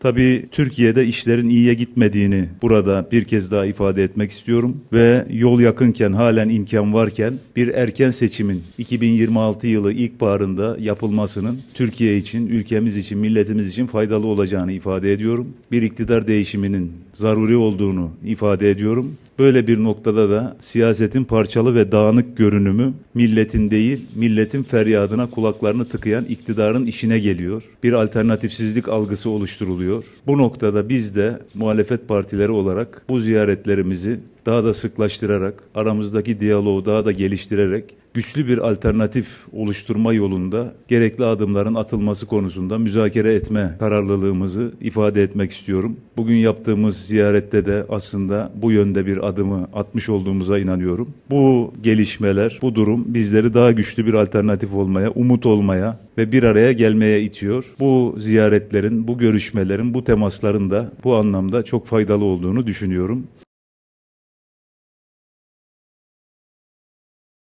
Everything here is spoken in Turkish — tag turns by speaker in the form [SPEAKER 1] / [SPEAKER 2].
[SPEAKER 1] Tabii Türkiye'de işlerin iyiye gitmediğini burada bir kez daha ifade etmek istiyorum ve yol yakınken halen imkan varken bir erken seçimin 2026 yılı ilkbaharında yapılmasının Türkiye için, ülkemiz için, milletimiz için faydalı olacağını ifade ediyorum. Bir iktidar değişiminin zaruri olduğunu ifade ediyorum. Böyle bir noktada da siyasetin parçalı ve dağınık görünümü milletin değil, milletin feryadına kulaklarını tıkayan iktidarın işine geliyor. Bir alternatifsizlik algısı oluşturuluyor. Bu noktada biz de muhalefet partileri olarak bu ziyaretlerimizi daha da sıklaştırarak, aramızdaki diyaloğu daha da geliştirerek güçlü bir alternatif oluşturma yolunda gerekli adımların atılması konusunda müzakere etme kararlılığımızı ifade etmek istiyorum. Bugün yaptığımız ziyarette de aslında bu yönde bir adımı atmış olduğumuza inanıyorum. Bu gelişmeler, bu durum bizleri daha güçlü bir alternatif olmaya, umut olmaya ve bir araya gelmeye itiyor. Bu ziyaretlerin, bu görüşmelerin, bu temasların da bu anlamda çok faydalı olduğunu düşünüyorum.